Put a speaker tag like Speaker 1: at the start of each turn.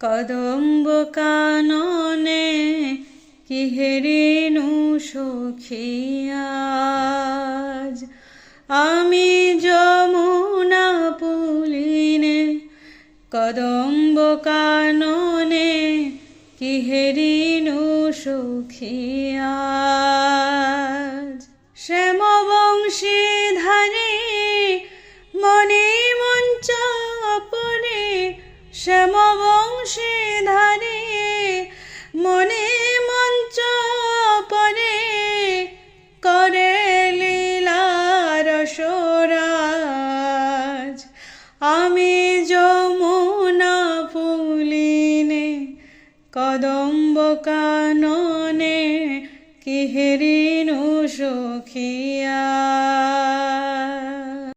Speaker 1: কদম্ব কাননে কি হেরিনু সখিয়াজ আমি যমুনা পুলিনে কদম্ব কাননে কি হেরিনু সখিয়াজ শ্যামবংশী ধারে মনে মঞ্চ পরে করে লীলার আমি যমুনা ফুলিনে কদম্ব কাননে কি হেরিনু সখিয়া।